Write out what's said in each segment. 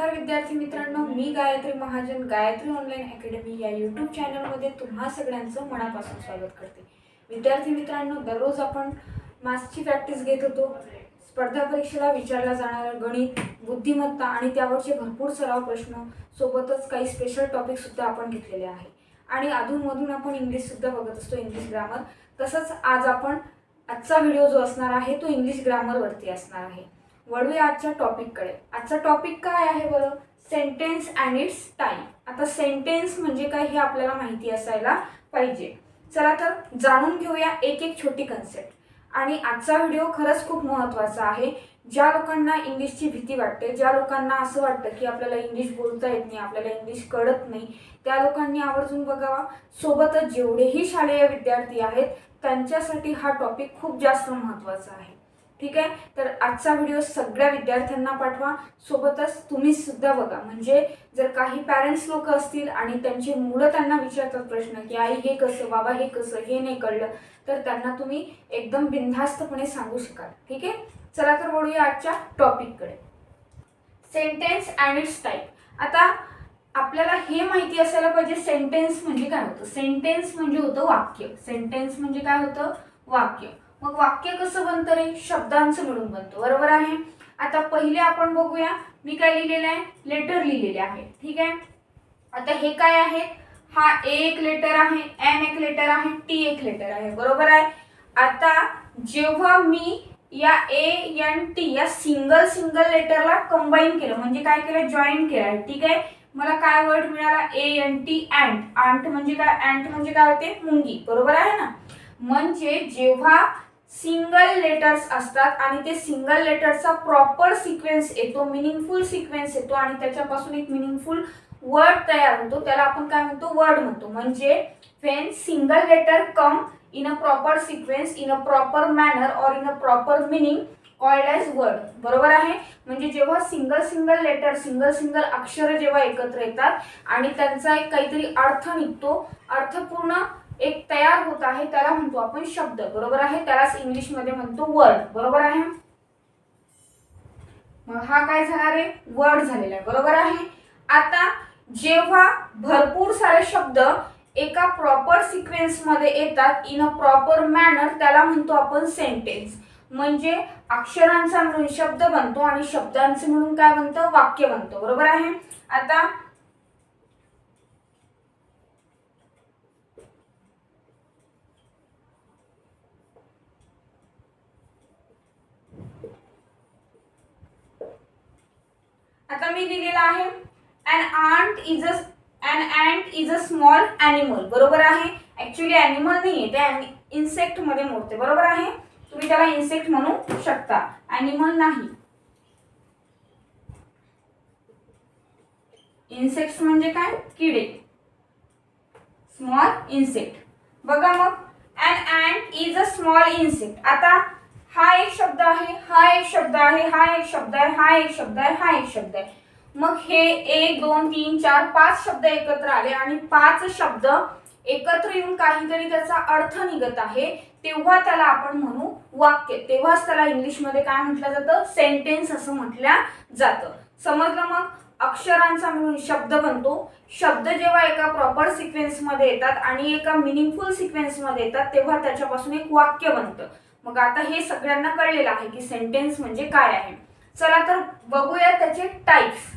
नमस्कार विद्यार्थी मित्रांनो मी गायत्री महाजन गायत्री ऑनलाईन अकॅडमी या यूट्यूब चॅनलमध्ये तुम्हा सगळ्यांचं मनापासून स्वागत करते. विद्यार्थी मित्रांनो दररोज आपण मास्कची प्रॅक्टिस घेत होतो. स्पर्धा परीक्षेला विचारला जाणारा गणित बुद्धिमत्ता आणि त्यावरचे भरपूर सराव प्रश्न सोबतच काही स्पेशल टॉपिकसुद्धा आपण घेतलेले आहे. आणि अधूनमधून आपण इंग्लिशसुद्धा बघत असतो इंग्लिश ग्रामर तसंच आज आपण आजचा व्हिडिओ जो असणार आहे तो इंग्लिश ग्रामरवरती असणार आहे. वळूया आजच्या टॉपिककडे आजचा टॉपिक काय आहे बरं? सेंटेन्स अँड इट्स टाईम आता सेंटेन्स म्हणजे काय हे आपल्याला माहिती असायला पाहिजे. चला तर जाणून घेऊया एक एक छोटी कन्सेप्ट आणि आजचा व्हिडिओ खरंच खूप महत्त्वाचा आहे. ज्या लोकांना इंग्लिशची भीती वाटते ज्या लोकांना असं वाटतं की आपल्याला इंग्लिश बोलता येत नाही आपल्याला इंग्लिश कळत नाही त्या लोकांनी आवर्जून बघावा. सोबतच जेवढेही शालेय विद्यार्थी आहेत त्यांच्यासाठी हा टॉपिक खूप जास्त महत्त्वाचा आहे. ठीक आहे? तर आजचा व्हिडिओ सगळ्या विद्यार्थ्यांना पाठवा. सोबतच तुम्ही सुद्धा बघा. म्हणजे जर काही पॅरेंट्स लोक असतील आणि त्यांची मुलं त्यांना विचारतात प्रश्न की आई हे कसं? बाबा हे कसं? हे नाही कळलं. तर त्यांना तुम्ही एकदम बिनधास्तपणे सांगू शकाल. ठीक आहे? चला तर बोलूया आजच्या टॉपिककडे सेंटेन्स अँड इट्स टाईप आता आपल्याला हे माहिती असायला पाहिजे सेंटेन्स म्हणजे काय होतं? सेंटेन्स म्हणजे होतं वाक्य. सेंटेन्स म्हणजे काय होतं? वाक्य. मग वाक्य कसं बनतं रे? शब्दांचं मिळून बनतं. बरोबर आहे? आता पहिले आपण बघूया. मी काय लिहिलेलं आहे? लेटर लिहिलेले आहे. ठीक आहे? आता हे काय आहे? हा ए एक लेटर आहे एन एक लेटर आहे टी एक लेटर आहे. बरोबर आहे? आता जेव्हा मी या ए एन टी या सिंगल सिंगल लेटरला कंबाईन केलं म्हणजे काय केलं? जॉईन केलं आहे. ठीक आहे? मला काय वर्ड मिळाला? A N T ant ant म्हणजे काय? अँट म्हणजे काय होते? मुंगी. बरोबर आहे ना? म्हणजे जेव्हा सिंगल लेटर्स असतात आणि ते सिंगल लेटरचा प्रॉपर सिक्वेन्स येतो मिनिंगफुल सिक्वेन्स येतो आणि त्याच्यापासून एक मिनिंगफुल वर्ड तयार होतो. त्याला आपण काय म्हणतो? वर्ड म्हणतो. म्हणजे when single letter come in a proper sequence in a proper manner or in a proper meaning called as word बरोबर आहे? म्हणजे जेव्हा single single letter single single अक्षर जेव्हा एकत्र येतात आणि त्यांचा एक काहीतरी अर्थ निघतो अर्थपूर्ण एक तयार होत आहे त्याला म्हणतो आपण शब्द. बरोबर आहे? त्यालाच इंग्लिशमध्ये म्हणतो वर्ड बरोबर आहे? मग हा काय झाला रे? वर्ड झालेला आहे. बरोबर आहे? आता जेव्हा भरपूर सारे शब्द एका प्रॉपर सिक्वेन्समध्ये येतात इन अ प्रॉपर मॅनर त्याला म्हणतो आपण सेंटेन्स म्हणजे अक्षरांचा मिळून शब्द बनतो आणि शब्दांचं मिळून काय बनतं? वाक्य बनतं. बरोबर आहे? आता आता मी लिहिलेलं आहे an ant is a an ant is a small animal बरोबर आहे? ऍक्च्युली अॅनिमल नाहीये. ते इन्सेक्टमध्ये मोडते. बरोबर आहे? तुम्ही त्याला इन्सेक्ट म्हणू शकता. अॅनिमल नाही. इन्सेक्ट म्हणजे काय? किडे. स्मॉल इन्सेक्ट बघा मग. An ant is a small insect आता हा एक शब्द आहे हा एक शब्द आहे हा एक शब्द आहे हा एक शब्द आहे हा एक शब्द आहे. मग हे एक दोन तीन चार पाच शब्द एकत्र आले आणि पाच शब्द एकत्र येऊन काहीतरी त्याचा अर्थ निघत आहे तेव्हा त्याला आपण म्हणू वाक्य. तेव्हाच त्याला इंग्लिशमध्ये काय म्हटलं जातं? सेंटेन्स असं म्हटलं जातं. समजलं मग? अक्षरांचा मिळून शब्द बनतो. शब्द जेव्हा एका प्रॉपर सिक्वेन्समध्ये येतात आणि एका मिनिंगफुल सिक्वेन्समध्ये येतात तेव्हा त्याच्यापासून एक वाक्य बनतं. मग आता हे सगळ्यांना कळलेलं आहे की सेंटेन्स म्हणजे काय आहे. चला तर बघूया त्याचे टाईप्स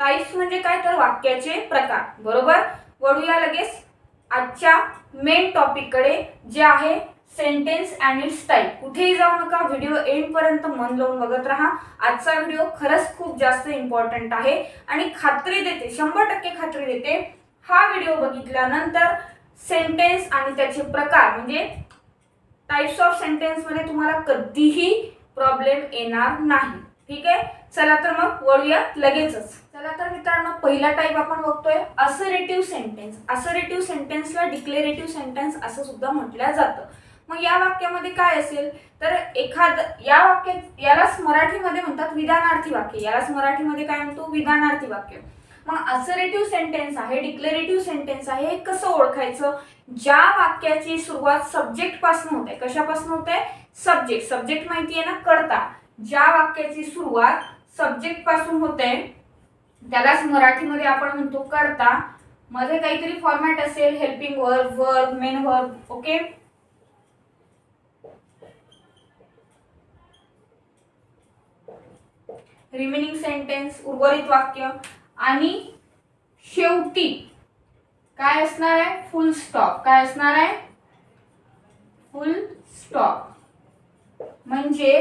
टाईप्स म्हणजे काय तर वाक्याचे प्रकार. बरोबर? वळूया लगेच. आजच्या मेन टॉपिककडे जे आहे सेंटेन्स अँड इट्स टाईप कुठेही जाऊ नका व्हिडिओ एंडपर्यंत मन लावून बघत राहा. आजचा व्हिडिओ खरंच खूप जास्त इम्पॉर्टंट आहे. आणि खात्री देते शंभर टक्के खात्री देते हा व्हिडिओ बघितल्यानंतर सेंटेन्स आणि त्याचे प्रकार म्हणजे टाइप्स ऑफ सेंटेन्समध्ये तुम्हाला कधीही प्रॉब्लेम येणार नाही. ठीक आहे? चला तर मग वळूया लगेचच. चला तर मित्रांनो पहिला टाईप आपण बघतोय असरेटिव्ह सेंटेन्स असरेटिव्ह सेंटेन्सला डिक्लेरेटिव्ह सेंटेन्स असं सुद्धा म्हटलं जातं. मग या वाक्यामध्ये काय असेल? तर एखाद या वाक्यात यालाच मराठीमध्ये म्हणतात विधानार्थी वाक्य. यालाच मराठीमध्ये काय म्हणतो? विधानार्थी वाक्य. मग असरेटिव्ह सेंटेन्स आहे डिक्लेरेटिव्ह सेंटेन्स आहे हे कसं ओळखायचं? ज्या वाक्याची सुरुवात सब्जेक्टपासून होते. कशापासून होते? सब्जेक्ट सब्जेक्ट माहिती आहे ना? करता ज्या वाक्याची सुरुवात सब्जेक्टपासून होते त्यालाच मराठीमध्ये आपण म्हणतो करता मध्ये काहीतरी फॉर्मॅट असेल helping verb verb main verb okay remaining sentence उर्वरित वाक्य. आणि शेवटी काय असणार आहे? फुल स्टॉप काय असणार आहे? फुल स्टॉप म्हणजे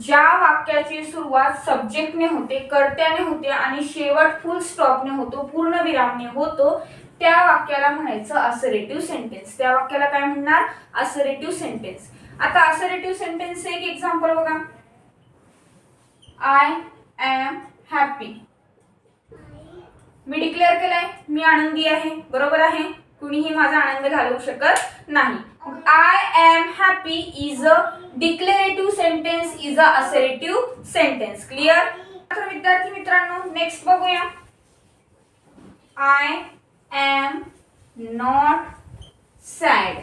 ज्या वाक्याची सुरुवात सब्जेक्टने होते कर्त्याने होते आणि शेवट फुल स्टॉपने होतो पूर्ण विरामने होतो त्या वाक्याला म्हणायचं असरेटिव्ह सेंटेन्स त्या वाक्याला काय म्हणणार? असरेटिव्ह सेंटेन्स आता असरेटिव्ह सेंटेन्स एक एक्झाम्पल बघा. आय एम हॅपी मी डिक्लेअर केलाय मी आनंदी आहे. बरोबर आहे? कुणीही माझा आनंद घालवू शकत नाही. I am happy is a declarative sentence is a assertive sentence clear तर विद्यार्थी मित्रांनो नेक्स्ट बघूया. आय एम नॉट सॅड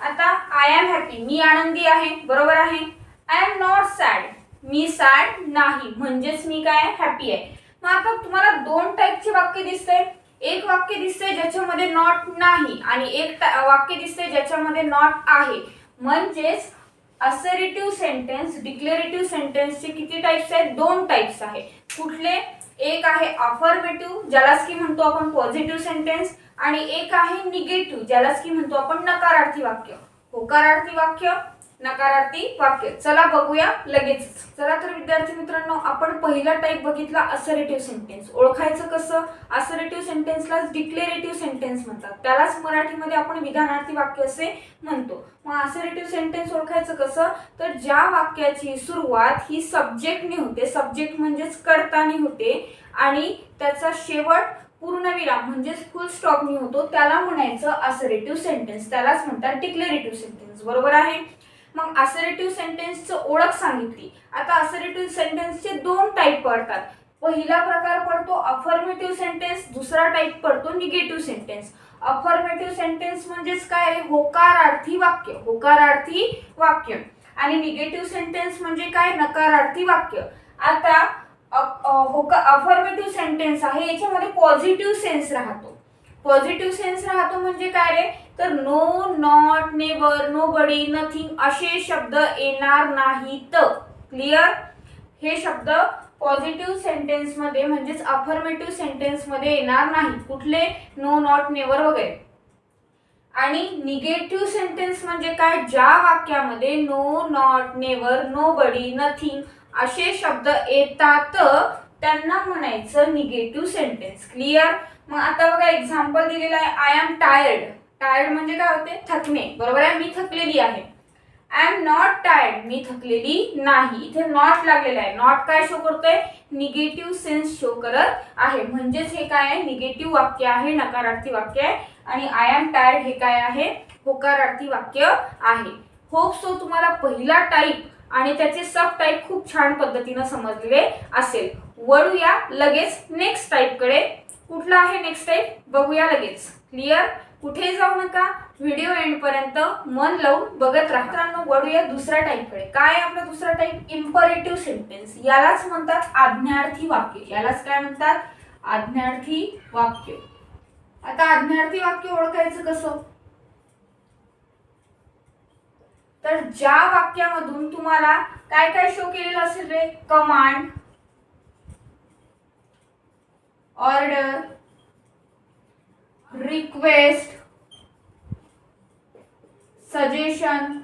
आता आय एम हॅपी मी आनंदी आहे. बरोबर आहे? आय एम नॉट सॅड मी सॅड नाही. म्हणजेच मी काय? हॅपी आहे. मग आता तुम्हाला दोन टाईपचे वाक्य दिसते. एक वाक्य दिसते ज्याच्यामध्ये नॉट नाही आणि एक वाक्य दिसते ज्याच्यामध्ये नॉट आहे. म्हणजेच असरेटिव्ह सेंटेन्स डिक्लेरेटिव्ह सेंटेन्सचे किती टाईप्स आहेत? दोन टाईप्स आहे. कुठले? एक आहे अफर्मेटिव्ह ज्यालाच की म्हणतो आपण पॉझिटिव्ह सेंटेन्स आणि एक आहे निगेटिव्ह ज्यालाच की म्हणतो आपण नकारार्थी वाक्य. होकारार्थी वाक्य नकारार्थी वाक्य. चला बघूया लगेच. चला तर विद्यार्थी मित्रांनो आपण पहिला टाईप बघितला असरेटिव्ह सेंटेन्स ओळखायचं कसं? असरेटिव्ह सेंटेन्सला डिक्लेरेटिव्ह सेंटेन्स म्हणतात. त्यालाच मराठीमध्ये आपण विधानार्थी वाक्य असे म्हणतो. मग असरेटिव्ह सेंटेन्स ओळखायचं कसं? तर ज्या वाक्याची सुरुवात ही सब्जेक्टने होते. सब्जेक्ट म्हणजेच कर्तानी होते. आणि त्याचा शेवट पूर्णविराम म्हणजेच फुल स्टॉपनी होतो. त्याला म्हणायचं असरेटिव्ह सेंटेन्स त्यालाच म्हणतात डिक्लेरेटिव्ह सेंटेन्स बरोबर आहे? मग असरेटिव्ह सेंटेन्सचं ओळख सांगितली. आता असरेटिव्ह सेंटेन्सचे दोन टाईप पडतात. पहिला प्रकार पडतो अफर्मेटिव्ह सेंटेन्स दुसरा टाईप पडतो निगेटिव्ह सेंटेन्स अफर्मेटिव्ह सेंटेन्स म्हणजेच काय होकारार्थी वाक्य होकारार्थी वाक्य. आणि निगेटिव्ह सेंटेन्स म्हणजे काय? नकारार्थी वाक्य. आता होका अफर्मेटिव्ह सेंटेन्स आहे. याच्यामध्ये पॉझिटिव्ह सेन्स राहतो. पॉझिटिव्ह सेन्स राहतो म्हणजे काय रे? तर no not never nobody nothing असे शब्द येणार नाहीत. क्लिअर हे शब्द पॉझिटिव्ह सेंटेन्समध्ये म्हणजेच अफर्मेटिव्ह सेंटेन्समध्ये येणार नाही कुठले? नो नॉट नेवर वगैरे. आणि निगेटिव्ह सेंटेन्स म्हणजे काय? ज्या वाक्यामध्ये no not never nobody nothing असे शब्द येतात त्यांना म्हणायचं निगेटिव्ह सेंटेन्स क्लिअर मग आता बघा एक्झाम्पल दिलेलं आहे आय एम टायर्ड टायर्ड म्हणजे काय होते? थकणे. बरोबर आहे? मी थकलेली आहे. आय एम नॉट टायर्ड मी थकलेली नाही. इथे नॉट लागलेला आहे. नॉट काय शो करतोय? निगेटिव्ह सेन्स शो करत आहे. म्हणजेच हे काय आहे? निगेटिव्ह वाक्य आहे नकारार्थी वाक्य आहे. आणि आय एम टायर्ड हे काय आहे? होकारार्थी वाक्य आहे. होप सो तुम्हाला पहिला टाईप आणि त्याचे सब टाईप खूप छान पद्धतीनं समजलेले असेल. वळूया लगेच नेक्स्ट टाईपकडे कुठला आहे नेक्स्ट टाईप बघूया लगेच. क्लिअर कुठे जाऊ नका. व्हिडिओ एंड पर्यंत मन लावून बघत राहा. मित्रांनो वळूया दुसऱ्या टाईपकडे काय आपला दुसरा टाईप इम्परेटिव्ह सेंटेन्स यालाच म्हणतात आज्ञार्थी वाक्य. यालाच काय म्हणतात? आज्ञार्थी वाक्य. आता आज्ञार्थी वाक्य ओळखायचं कसं? तर ज्या वाक्यामधून तुम्हाला काय काय शो केलेलं असेल रे? Command order request suggestion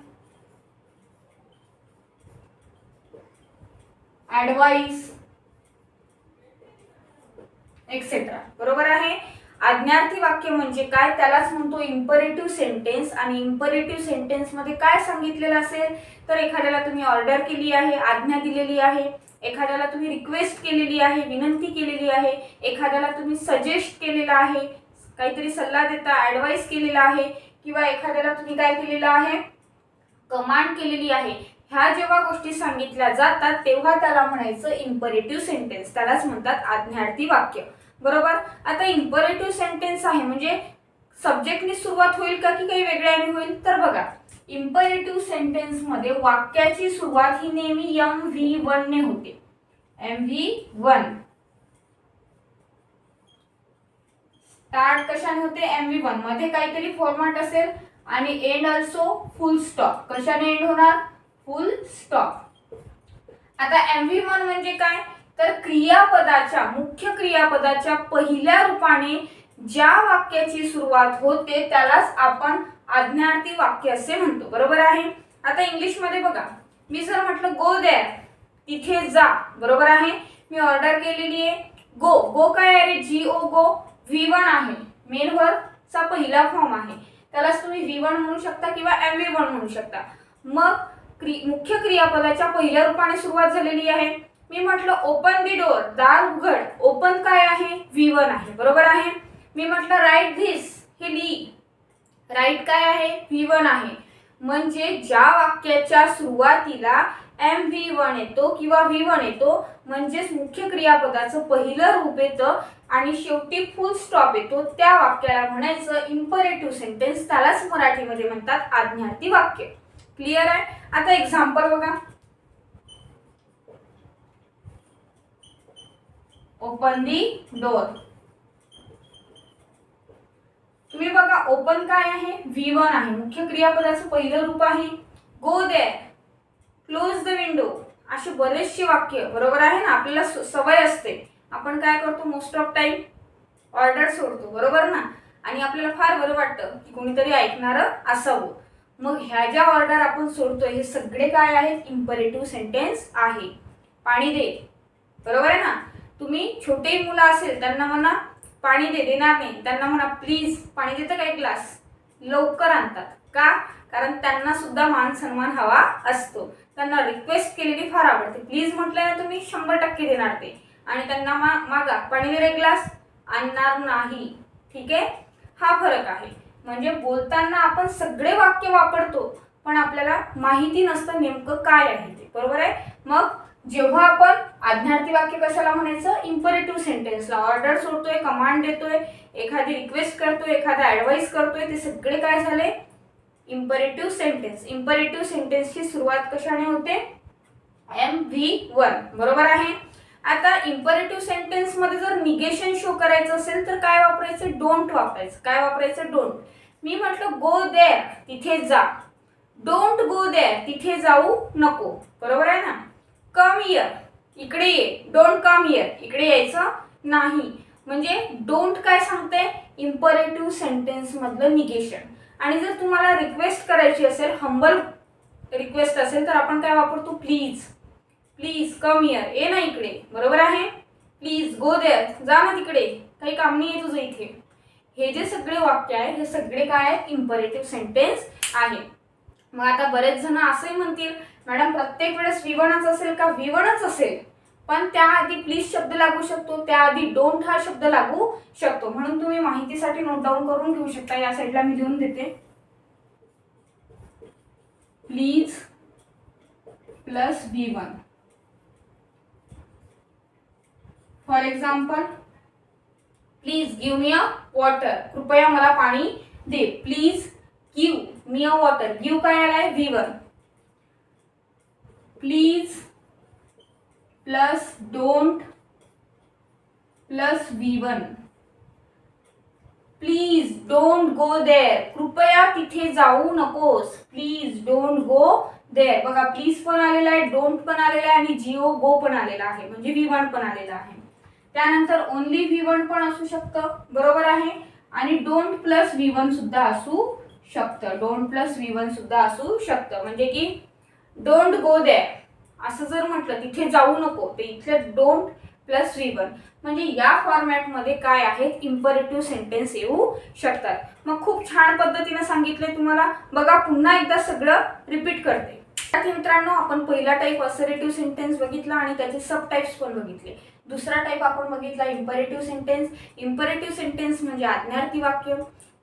advice etcetera बरोबर आहे? आज्ञार्थी वाक्य म्हणजे काय? त्यालाच म्हणतो इम्परेटिव्ह सेंटेन्स आणि इम्परेटिव्ह सेंटेन्समध्ये काय सांगितलेलं असेल? तर एखाद्याला तुम्ही ऑर्डर केली आहे आज्ञा दिलेली आहे. एखाद्याला तुम्ही रिक्वेस्ट केलेली आहे विनंती केलेली आहे. एखाद्याला तुम्ही सजेस्ट केलेला आहे. काहीतरी सल्ला देता ॲडवाईस केलेला आहे किंवा एखाद्याला तुम्ही काय केलेलं आहे? कमांड केलेली आहे. ह्या जेव्हा गोष्टी सांगितल्या जातात तेव्हा त्याला म्हणायचं इम्परेटिव्ह सेंटेन्स त्यालाच म्हणतात आज्ञार्थी वाक्य. बरोबर? आता इम्परेटिव्ह सेंटेन्स आहे म्हणजे सब्जेक्टनी सुरुवात होईल का की काही वेगळ्याने होईल? तर बघा इम्परेटिव्ह सेंटेन्समध्ये वाक्याची सुरुवात ही नेहमी एम व्ही वनने होते. एम व्ही वन स्टार्ट कशाने होते? एम व्ही वनमध्ये काहीतरी फॉर्मॅट असेल आणि एंड ऑल्सो फुल स्टॉप कशाने एंड होणार? फुल स्टॉप आता एम व्ही वन म्हणजे काय? तर क्रियापदाच्या मुख्य क्रियापदाच्या पहिल्या रूपाने ज्या वाक्याची सुरुवात होते त्यालाच आपण आज्ञार्थी वाक्य असे म्हणतो. बरोबर आहे? आता इंग्लिशमध्ये बघा. मी जर म्हटलं गो देअर तिथे जा. बरोबर आहे? मी ऑर्डर केलेली आहे. गो गो काय आहे रे? G O go V one आहे. मेन चा पहिला फॉर्म आहे. त्यालाच तुम्ही व्ही वन म्हणू शकता किंवा एम व्ही वन म्हणू शकता. मग क्रि मुख्य क्रियापदाच्या पहिल्या रूपाने सुरुवात झालेली आहे. मी म्हटलं ओपन दी डोअर दार उघड. ओपन काय आहे? व्ही वन आहे. बरोबर आहे? मी म्हटलं राईट धिस हे ली. राईट काय आहे? व्ही वन आहे. म्हणजे ज्या वाक्याच्या सुरुवातीला एम व्ही वन येतो किंवा व्ही वन येतो म्हणजेच मुख्य क्रियापदाचं पहिलं रूप येतं आणि शेवटी फुल स्टॉप येतो त्या वाक्याला म्हणायचं इम्परेटिव्ह सेंटेन्स त्यालाच मराठीमध्ये म्हणतात आज्ञार्थी वाक्य. क्लिअर आहे? आता एक्झाम्पल बघा. ओपन दी डोअर तुम्ही बघा ओपन काय आहे? व्ही वन आहे. मुख्य क्रियापदाचं पहिलं रूप आहे go there close the window असे बरेचसे वाक्य बरोबर आहे ना? आपल्याला स- सवय असते. आपण काय करतो? मोस्ट ऑफ टाइम ऑर्डर सोडतो. बरोबर ना? आणि आपल्याला फार बरं वाटतं की कोणीतरी ऐकणारं असावं. मग ह्या ज्या ऑर्डर आपण सोडतोय हे सगळे काय आहेत? इम्परेटिव्ह सेंटेन्स आहे. पाणी दे. बरोबर आहे ना? तुम्ही छोटे मुलं असेल त्यांना म्हणा पाणी दे देणार नाही. त्यांना म्हणा प्लीज पाणी देतं का एक ग्लास? लवकर आणतात. का? कारण त्यांना सुद्धा मान सन्मान हवा असतो. त्यांना रिक्वेस्ट केलेली फार आवडते. प्लीज म्हटलं ना तुम्ही शंभर टक्के देणार ते. आणि त्यांना मा मागा पाणी दे रे एक ग्लास. आणणार नाही. ठीक आहे? हा फरक आहे. म्हणजे बोलताना आपण सगळे वाक्य वापरतो पण आपल्याला माहिती नसतं नेमकं काय आहे ते. बरोबर आहे? मग जेव्हा आपण आज्ञार्थी वाक्य कशाला म्हणायचं? इम्परेटिव्ह सेंटेन्सला ऑर्डर सोडतोय कमांड देतोय एखादी रिक्वेस्ट करतोय एखादा ऍडवाईस करतोय ते सगळे काय झाले? इम्परेटिव्ह सेंटेन्स इम्परेटिव्ह सेंटेन्सची सुरुवात कशाने होते? एम व्ही वन बरोबर आहे? आता इम्परेटिव्ह सेंटेन्समध्ये जर निगेशन शो करायचं असेल तर काय वापरायचं? डोंट वापरायचं. काय वापरायचं? डोंट मी म्हटलं गो देअर तिथे जा. डोंट गो देअर तिथे जाऊ नको. बरोबर आहे ना? कम इयर इकडे ये. डोंट कम इयर इकडे यायचं नाही. म्हणजे डोंट काय सांगते? इम्परेटिव्ह सेंटेन्स मधलं निगेशन आणि जर तुम्हाला रिक्वेस्ट करायची असेल हंबल रिक्वेस्ट असेल तर आपण काय वापरतो? प्लीज प्लीज कम इयर ये ना इकडे. बरोबर आहे? प्लीज गो देअर जा ना तिकडे. काही काम नाही आहे तुझं इथे. हे जे सगळे वाक्य आहे हे सगळे काय आहेत इम्परेटिव्ह सेंटेन्स आहे. मग आता बरेच जण असंही म्हणतील मॅडम प्रत्येक वेळेस विवणच असेल का? विवणच असेल. पण त्याआधी प्लीज शब्द लागू शकतो त्याआधी डोंट हा शब्द लागू शकतो. म्हणून तुम्ही माहितीसाठी नोट डाऊन करून घेऊ शकता. या साईडला मी लिहून देते. Please plus V one for example please give me a water कृपया मला पाणी दे. Please give me a water give काय आलाय? V one please plus don't plus V one please don't go there कृपया तिथे जाऊ नकोस. प्लीज डोंट गो देअर बघा प्लीज पण आलेला आहे डोंट पण आलेला आहे आणि जिओ गो पण आलेला आहे. म्हणजे व्ही वन पण आलेला आहे. त्यानंतर ओनली व्ही वन पण असू शकतं. बरोबर आहे? आणि डोंट प्लस व्ही वन सुद्धा असू शकतं. डोंट प्लस वी वन सुद्धा असू शकतं. म्हणजे की डोंट गो देअर असं जर म्हटलं तिथे जाऊ नको. ते इथलं डोंट प्लस वी वन म्हणजे या फॉर्मॅटमध्ये काय आहेत? इम्परेटिव्ह सेंटेन्स येऊ शकतात. मग खूप छान पद्धतीने सांगितलंय तुम्हाला. बघा पुन्हा एकदा सगळं रिपीट करते. मित्रांनो आपण पहिला टाईप असरेटिव्ह सेंटेन्स बघितला आणि त्याचे सब टाईप्स पण बघितले. दुसरा टाईप आपण बघितला इम्परेटिव्ह सेंटेन्स इम्परेटिव्ह सेंटेन्स म्हणजे आज्ञार्थी वाक्य.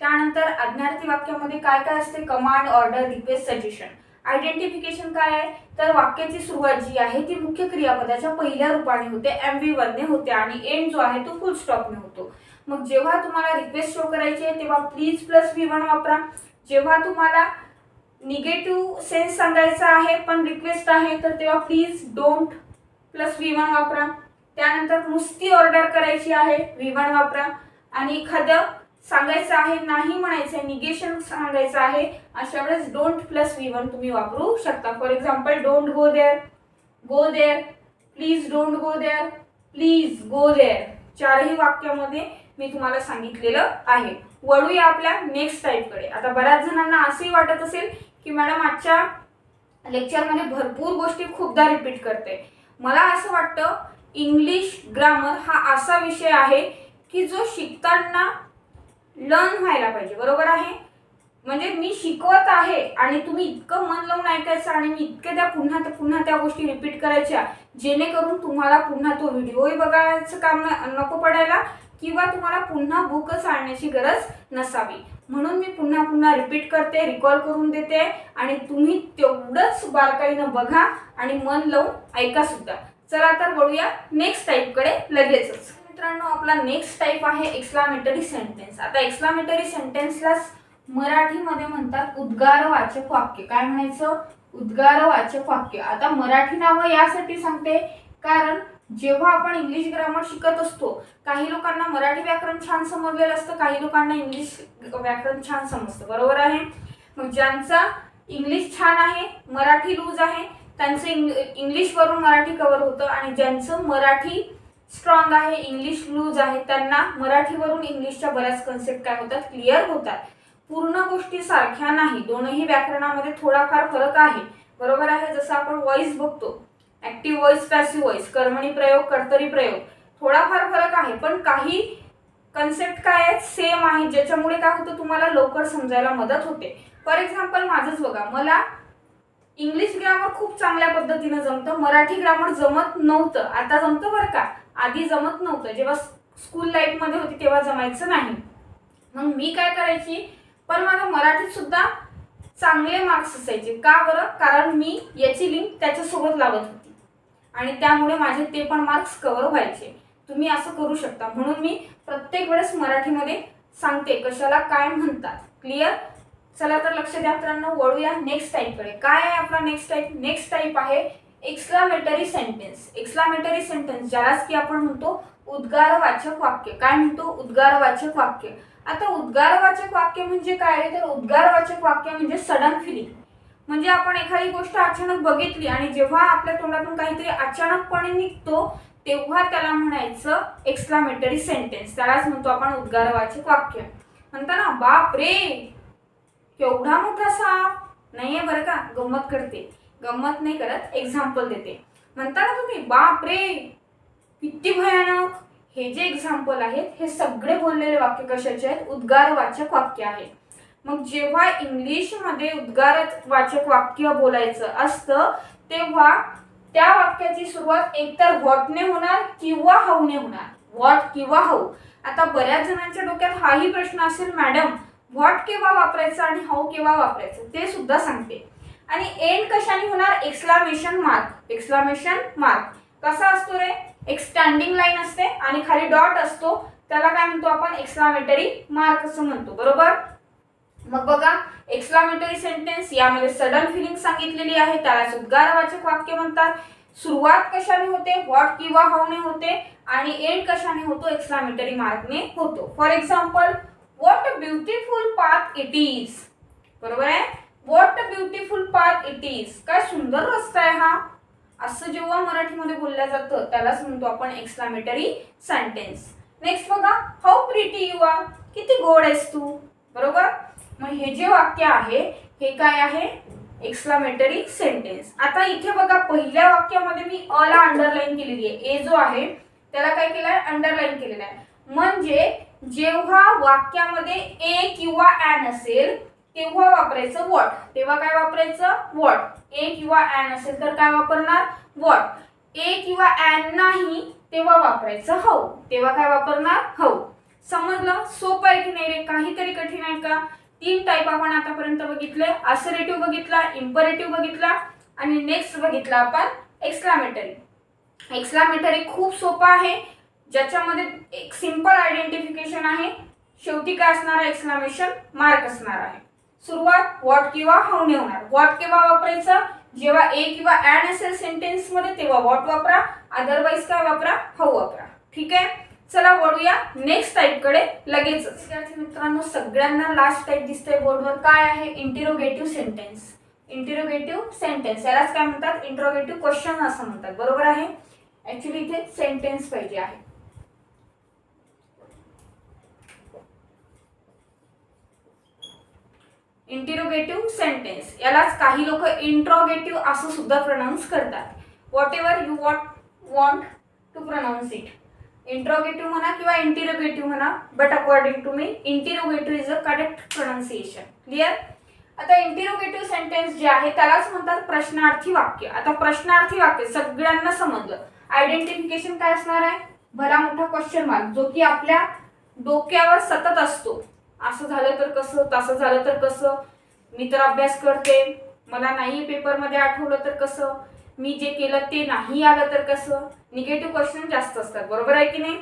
त्यानंतर आज्ञार्थी वाक्यामध्ये काय काय असते? Command order request suggestion identification काय आहे? तर वाक्याची सुरुवात जी आहे ती मुख्य क्रियापदाच्या पहिल्या रूपाने होते एम व्ही वनने होते आणि एंड जो आहे तो फुल स्टॉपने होतो. मग जेव्हा तुम्हाला रिक्वेस्ट शो करायची आहे तेव्हा प्लीज प्लस व्ही वन वापरा. जेव्हा तुम्हाला निगेटिव्ह सेन्स सांगायचा आहे पण रिक्वेस्ट आहे तर तेव्हा please don't plus V one वापरा. त्यानंतर नुसती ऑर्डर करायची आहे व्ही वन वापरा. आणि एखादं सांगायचं आहे नाही म्हणायचं आहे निगेशन सांगायचं आहे अशा वेळेस डोंट प्लस वी वन तुम्ही वापरू शकता. For example don't go there go there please don't go there please go there चारही वाक्यामध्ये मी तुम्हाला सांगितलेलं आहे. वळूया आपल्या नेक्स्ट टाईपकडे आता बऱ्याच जणांना असंही वाटत असेल की मॅडम आजच्या लेक्चरमध्ये भरपूर गोष्टी खूपदा रिपीट करते. मला असं वाटतं इंग्लिश ग्रामर हा असा विषय आहे की जो शिकताना लर्न व्हायला पाहिजे बरोबर आहे? म्हणजे मी शिकवत आहे आणि तुम्ही इतकं मन लावून ऐकायचं आणि मी इतके त्या पुन्हा त्या पुन्हा त्या गोष्टी रिपीट करायच्या जेणेकरून तुम्हाला पुन्हा तो व्हिडिओही बघायचं काम नको पडायला किंवा तुम्हाला पुन्हा बुकच आणण्याची गरज नसावी. म्हणून मी पुन्हा पुन्हा रिपीट करते रिकॉल करून देते आणि तुम्ही तेवढंच बारकाईनं बघा आणि मन लावून ऐका सुद्धा. चला तर वळूया नेक्स्ट टाईपकडे लगेचच. मित्रांनो आपला नेक्स्ट टाईप आहे एक्स्लामेटरी सेंटेन्स आता एक्स्लामेटरी सेंटेन्सला मराठीमध्ये म्हणतात उद्गारवाचक वाक्य. काय म्हणायचं? उद्गारवाचक वाक्य. आता मराठी नावं यासाठी सांगते कारण जेव्हा आपण इंग्लिश ग्रामर शिकत असतो काही लोकांना मराठी व्याकरण छान समजलेलं असतं काही लोकांना इंग्लिश व्याकरण छान समजतं. बरोबर आहे? मग ज्यांचा इंग्लिश छान आहे मराठी लूज आहे त्यांचं इंग इंग्लिशवरून मराठी कवर होतं आणि ज्यांचं मराठी स्ट्रॉंग आहे इंग्लिश लूज आहे. त्यांना मराठीवरून इंग्लिशच्या बऱ्याच कन्सेप्ट काय होतात? क्लिअर होतात. पूर्ण गोष्टी सारख्या नाही. दोनही व्याकरणामध्ये थोडाफार फरक आहे. बरोबर आहे? जसं आपण व्हॉइस बघतो. ऍक्टिव्ह व्हॉइस पॅसिव्ह व्हॉइस कर्मणी प्रयोग कर्तरी प्रयोग. थोडाफार फरक आहे पण काही कन्सेप्ट काय आहेत? सेम आहे. ज्याच्यामुळे काय होतं? तुम्हाला लवकर समजायला मदत होते. फॉर एक्झाम्पल माझंच बघा. मला इंग्लिश ग्रामर खूप चांगल्या पद्धतीनं जमतं. मराठी ग्रामर जमत नव्हतं. आता जमतं बरं का? आधी जमत नव्हतं. जेव्हा स्कूल लाईफमध्ये होती तेव्हा जमायचं नाही. मग मी काय करायची? पण मला मराठीत सुद्धा चांगले मार्क्स असायचे. का बरं? कारण मी याची लिंक त्याच्यासोबत लावत होती. आणि त्यामुळे माझे ते पण मार्क्स कवर व्हायचे. तुम्ही असं करू शकता. म्हणून मी प्रत्येक वेळेस मराठीमध्ये सांगते. कशाला काय म्हणतात. क्लिअर चला तर लक्ष द्या मित्रांनो. वळूया नेक्स्ट टाईपकडे काय आहे आपला नेक्स्ट टाईप नेक्स्ट टाईप आहे एक्सक्लामेटरी सेंटेन्स एक्सक्लामेटरी सेंटेन्स ज्यालाच की आपण म्हणतो उद्गारवाचक वाक्य. काय म्हणतो? उद्गारवाचक वाक्य. आता उद्गारवाचक वाक्य म्हणजे काय आहे तर उद्गारवाचक वाक्य म्हणजे सडन फिलिंग म्हणजे आपण एखादी गोष्ट अचानक बघितली आणि जेव्हा आपल्या तोंडातून काहीतरी अचानकपणे निघतो तेव्हा त्याला म्हणायचं एक्सक्लामेटरी सेंटेन्स त्यालाच म्हणतो आपण उद्गारवाचक वाक्य. म्हणता ना बाप रे! केवढा मोठा साप. नाहीये बरं का? गंमत करते. गंमत नाही करत एक्झाम्पल देते. म्हणता ना तुम्ही बाप रे किती भयानक. हे जे एक्झाम्पल आहेत हे सगळे बोललेले वाक्य कशाचे आहेत? उद्गारवाचक वाक्य आहेत मग जेव्हा इंग्लिशमध्ये उद्गार वाचक वाक्य बोलायचं असतं तेव्हा त्या वाक्याची सुरुवात एकतर व्हॉटने होणार किंवा हाऊने होणार? व्हॉट किंवा हाऊ आता बऱ्याच जणांच्या डोक्यात हाही प्रश्न असेल मॅडम व्हॉट केव्हा वापरायचं आणि हाऊ केव्हा वापरायचं? ते सुद्धा सांगते. आणि एंड कशाने होणार? एक्सलामेशन मार्क एक्सलामेशन मार्क कसा असतो रे? एक स्टँडिंग लाईन असते आणि खाली डॉट असतो. त्याला काय म्हणतो आपण? एक्सलामेटरी मार्क असं म्हणतो. बरोबर? मग बघा एक्सलामेटरी सेंटेन्स यामध्ये सडन फिलिंग सांगितलेली आहे. त्याला उद्गारवाचक वाक्य म्हणतात. सुरुवात कशाने होते? व्हॉट किंवा हाऊने होते? आणि एंड कशाने होतो? एक्सलामेटरी मार्कने होतो. For example what a beautiful path it is बरोबर आहे? What a beautiful park it is काय सुंदर रस्ता आहे हा. असं जेव्हा मराठीमध्ये बोललं जातं त्यालाच म्हणतो आपण एक्सक्लामेटरी सेंटेन्स नेक्स्ट बघा हाऊ प्रिटी यू आर किती गोड आहेस तू. बरोबर? मग हे जे वाक्य आहे हे काय आहे? एक्सक्लामेटरी सेंटेन्स आता इथे बघा पहिल्या वाक्यामध्ये मी अ ला अंडरलाईन केलेली आहे. ए जो आहे त्याला काय केलं आहे अंडरलाईन केलेला आहे. म्हणजे जेव्हा वाक्यामध्ये ए किंवा ॲन असेल तेव्हा वापरायचं वॉट. तेव्हा काय वापरायचं? वॉट. ए किंवा ॲन असेल तर काय वापरणार? वॉट. ए किंवा ॲन नाही तेव्हा वापरायचं हो. तेव्हा काय वापरणार? हो. समजलं? सोपं आहे की नाही रे? काहीतरी कठीण आहे का? तीन टाईप आपण आतापर्यंत बघितले. असरेटिव्ह बघितला इम्परेटिव्ह बघितला आणि नेक्स्ट बघितला आपण एक्सक्लामेटरी एक्सक्लामेटरी खूप सोपं आहे. ज्याच्यामध्ये एक सिंपल आयडेंटिफिकेशन आहे. शेवटी काय असणार आहे? एक्सक्लामेशन मार्क असणार आहे. सुरुवात वॉट किंवा हाऊने होणार. वॉट केव्हा वापरायचं? जेव्हा ए किंवा अँड असेल सेंटेन्समध्ये तेव्हा वॉट वापरा. अदरवाईज काय वापरा? हाऊ वापरा. ठीक आहे? चला वळूया. नेक्स्ट टाईपकडे लगेच विद्यार्थी मित्रांनो सगळ्यांना लास्ट टाईप दिसतंय बोर्डवर. काय आहे? इंटिरोगेटिव्ह सेंटेन्स इंटिरोगेटिव्ह सेंटेन्स यालाच काय म्हणतात? इंट्रोगेटिव्ह क्वेश्चन असं म्हणतात. बरोबर आहे? ऍक्च्युली इथे सेंटेन्स पाहिजे आहे. इंटिरोगेटिव्ह सेंटेन्स यालाच काही लोक इंट्रोगेटिव्ह असं सुद्धा प्रनाऊन्स करतात. Whatever you what want to pronounce it interrogative म्हणा किंवा इंटिरोगेटिव्ह म्हणा but according to me interrogative is a correct pronunciation clear आता इंटिरोगेटिव्ह सेंटेन्स जे आहे त्यालाच म्हणतात प्रश्नार्थी वाक्य. आता प्रश्नार्थी वाक्य सगळ्यांना समजलं. आयडेंटिफिकेशन काय असणार आहे? भला मोठा क्वेश्चन मार्क जो की आपल्या डोक्यावर सतत असतो. असं झालं तर कसं तसं झालं तर कसं? मी तर अभ्यास करते. मला नाही पेपरमध्ये आठवलं तर कसं? मी जे केलं ते नाही आलं तर कसं? निगेटिव्ह क्वेश्चन जास्त असतात. बरोबर आहे की नाही?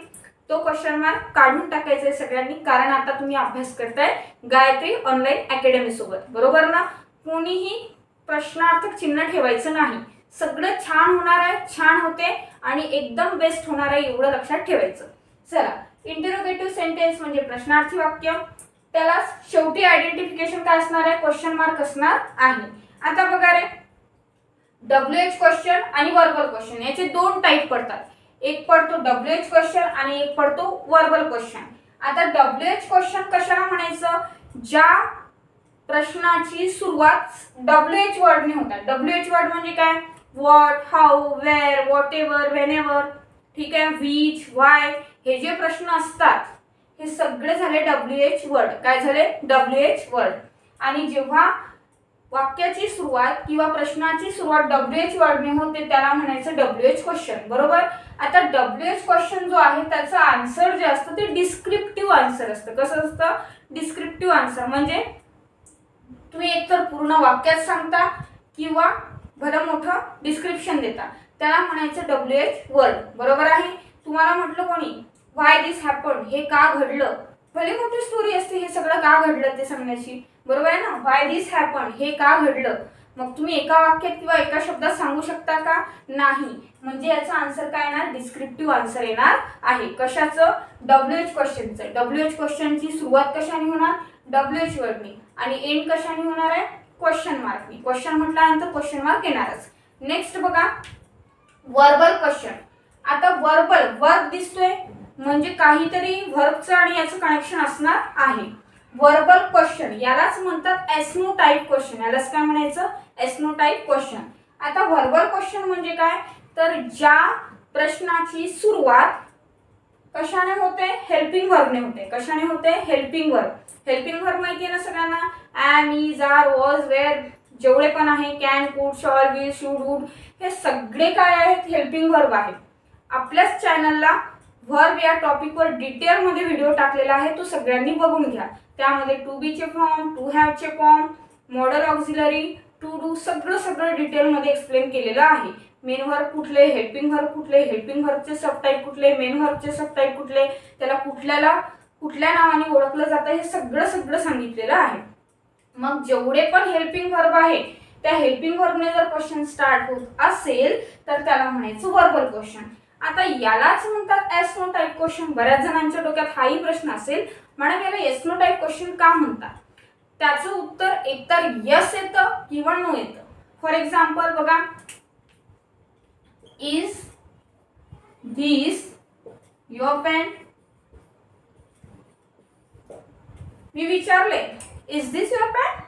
तो क्वेश्चन मार्क काढून टाकायचा आहे सगळ्यांनी. कारण आता तुम्ही अभ्यास करताय गायत्री ऑनलाईन अकॅडमी सोबत. बरोबर ना? कोणीही प्रश्नार्थक चिन्ह ठेवायचं नाही. सगळं छान होणार आहे छान होते आणि एकदम बेस्ट होणार आहे एवढं लक्षात ठेवायचं. चला. इंटरोगेटिव्ह सेंटेन्स म्हणजे प्रश्नार्थी वाक्य. त्याला शेवटी आयडेंटिफिकेशन काय असणार आहे? क्वेश्चन मार्क असणार आहे. आता बघा रे. डब्ल्यू एच क्वेश्चन आणि वर्बल क्वेश्चन याचे दोन टाईप पडतात. एक पडतो डब्ल्यू एच क्वेश्चन आणि एक पडतो वर्बल क्वेश्चन आता डब्ल्यू एच क्वेश्चन कशाला म्हणायचं? ज्या प्रश्नाची सुरुवात डब्ल्यू एच वर्डने होतात. डब्ल्यू एच वर्ड म्हणजे काय? What how where whatever whenever ठीक आहे? व्हीच वाय हे जे प्रश्न असतात हे सगळे झाले डब्ल्यू एच वर्ड काय झाले? डब्ल्यू एच वर्ड आणि जेव्हा वाक्याची सुरुवात किंवा प्रश्नाची सुरुवात डब्ल्यू एच वर्डने होते त्याला म्हणायचं डब्ल्यू एच क्वेश्चन बरोबर? आता डब्ल्यू एच क्वेश्चन जो आहे त्याचं आन्सर जे असतं ते डिस्क्रिप्टिव्ह आन्सर असतं. कसं असतं? डिस्क्रिप्टिव्ह आन्सर म्हणजे तुम्ही एकतर पूर्ण वाक्यात सांगता किंवा भलं मोठं डिस्क्रिप्शन देता. त्याला म्हणायचं डब्ल्यू एच वर्ड बरोबर आहे? तुम्हाला म्हटलं कोणी? वाय दिस हॅपन हे का घडलं? भले मोठी स्टोरी असते हे सगळं का घडलं ते सांगण्याची? बरोबर आहे ना? वाय दिस हॅपन हे का घडलं? मग तुम्ही एका वाक्यात किंवा एका शब्दात सांगू शकता का? नाही. म्हणजे याचा आन्सर काय येणार? डिस्क्रिप्टिव्ह आन्सर येणार आहे. कशाचं? डब्ल्यू एच क्वेश्चनचं डब्ल्यू एच क्वेश्चनची सुरुवात कशाने होणार? डब्ल्यू एच वर्डनी आणि एंड कशाने होणार आहे? क्वेश्चन मार्कनी क्वेश्चन म्हटल्यानंतर क्वेश्चन मार्क येणारच. नेक्स्ट बघा. वर्बल क्वेश्चन आता वर्बल वर्ब दिसतोय. म्हणजे काहीतरी व्हर्बचं आणि याचं कनेक्शन असणार आहे. वर्बल क्वेश्चन यालाच म्हणतात एस्नो टाईप क्वेश्चन यालाच काय म्हणायचं? एस्नो टाईप क्वेश्चन आता व्हर्बल क्वेश्चन म्हणजे काय? तर ज्या प्रश्नाची सुरुवात कशाने होते? हेल्पिंग वर्बने होते. कशाने होते? हेल्पिंग वर्ब हेल्पिंग वर्ब माहिती आहे ना सगळ्यांना? Am is are was were जेवढे पण आहे कॅन कुड शॉल विल शूड वूड हे सगळे काय आहेत? हेल्पिंग वर्ब आहेत. आपल्याच चॅनलला व्हर्ब या टॉपिकवर डिटेलमध्ये व्हिडिओ टाकलेला आहे तो सगळ्यांनी बघून घ्या. त्यामध्ये टू बीचे form to हॅवचे form modal auxiliary to do सगळं सगळं डिटेलमध्ये एक्सप्लेन केलेलं आहे. मेन व्हर्ब कुठले हेल्पिंग व्हर्ब कुठले हेल्पिंग व्हर्बचे सबटाईप कुठले मेन व्हर्बचे सबटाईप कुठले त्याला कुठल्याला कुठल्या नावाने ओळखलं जातं हे सगळं सगळं सांगितलेलं आहे. मग जेवढे पण हेल्पिंग व्हर्ब आहे त्या हेल्पिंग व्हर्बने जर क्वेश्चन स्टार्ट होत असेल तर त्याला म्हणायचं वर्बल क्वेश्चन आता यालाच म्हणतात एस्नो टाईप क्वेश्चन बऱ्याच जणांच्या डोक्यात हाही प्रश्न असेल. मॅडम याला एस्नो टाईप क्वेश्चन का म्हणतात? त्याचं उत्तर एकतर यस येतं किंवा नो येतं. फॉर एक्झाम्पल बघा. इज धिस युअर पेन मी विचारले इज दिस युअर पेन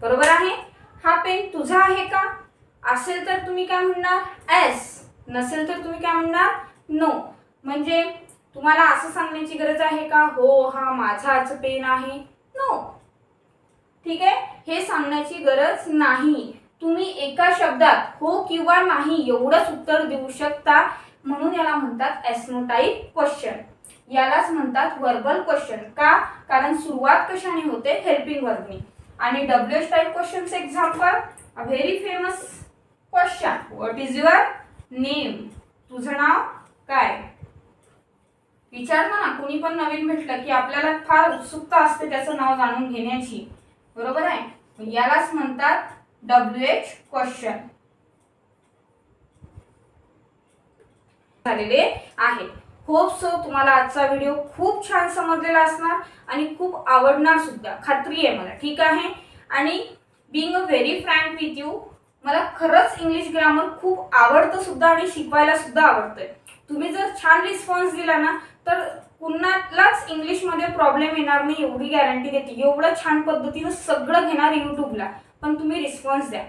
बरोबर आहे. हा पेन तुझा आहे का? असेल तर तुम्ही काय म्हणणार? एस नसेल तर तुम्ही काय म्हणणार? नो म्हणजे तुम्हाला असं सांगण्याची गरज आहे का? हो हा माझाच पेन आहे. नो ठीक आहे? हे सांगण्याची गरज नाही. तुम्ही एका शब्दात हो किंवा नाही एवढंच उत्तर देऊ शकता. म्हणून याला म्हणतात एस्नोटाईप क्वेश्चन यालाच म्हणतात वर्बल क्वेश्चन का? कारण सुरुवात कशाने होते? हेल्पिंग वर्बनी आणि W S type क्वेश्चनचं example a very famous question what is your name. तुझं नाव काय? विचारता ना कुणी पण नवीन भेटलं की आपल्याला फार उत्सुकता असते त्याचं नाव जाणून घेण्याची. बरोबर आहे? यालाच म्हणतात डब्ल्यू एच क्वेश्चन झालेले आहे. होप सो तुम्हाला आजचा व्हिडिओ खूप छान समजलेला असणार आणि खूप आवडणार सुद्धा. खात्री आहे मला. ठीक आहे? आणि being a very frank with you मला खरंच इंग्लिश ग्रामर खूप आवडतं सुद्धा आणि शिकवायला सुद्धा आवडतंय. तुम्ही जर छान रिस्पॉन्स दिला ना तर कुणालाच इंग्लिशमध्ये प्रॉब्लेम येणार नाही एवढी गॅरंटी देते. एवढं छान पद्धतीनं सगळं घेणार यूट्यूबला. पण तुम्ही रिस्पॉन्स द्या.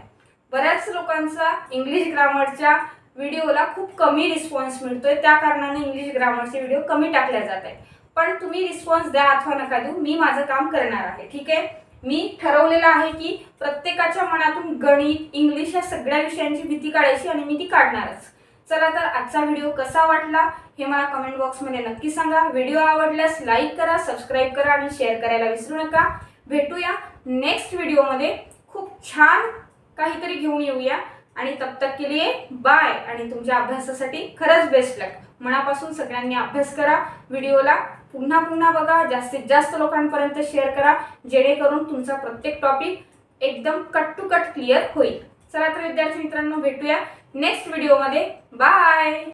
बऱ्याच लोकांचा इंग्लिश ग्रामरच्या व्हिडिओला खूप कमी रिस्पॉन्स मिळतोय. त्या कारणाने इंग्लिश ग्रामरचे व्हिडिओ कमी टाकल्या जात आहेत. पण तुम्ही रिस्पॉन्स द्या अथवा नका देऊ. मी माझं काम करणार आहे. ठीक आहे? मी ठरवलेलं आहे की प्रत्येकाच्या मनातून गणित इंग्लिश या सगळ्या विषयांची भीती काढायची आणि मी ती काढणारच. चला तर आजचा व्हिडिओ कसा वाटला हे मला कमेंट बॉक्समध्ये नक्की सांगा. व्हिडिओ आवडल्यास लाईक करा सबस्क्राईब करा आणि शेअर करायला विसरू नका. भेटूया नेक्स्ट व्हिडिओमध्ये खूप छान काहीतरी घेऊन येऊया. आणि तब तक के लिए बाय आणि तुमच्या अभ्यासासाठी खरंच बेस्ट लक मनापासून सगळ्यांनी अभ्यास करा. व्हिडिओला पुन्हा पुन्हा बघा. जास्तीत जास्त लोकांपर्यंत शेअर करा. जेणेकरून तुमचा प्रत्येक टॉपिक एकदम कट टू कट क्लिअर होईल. चला तर विद्यार्थी मित्रांनो भेटूया नेक्स्ट व्हिडिओमध्ये बाय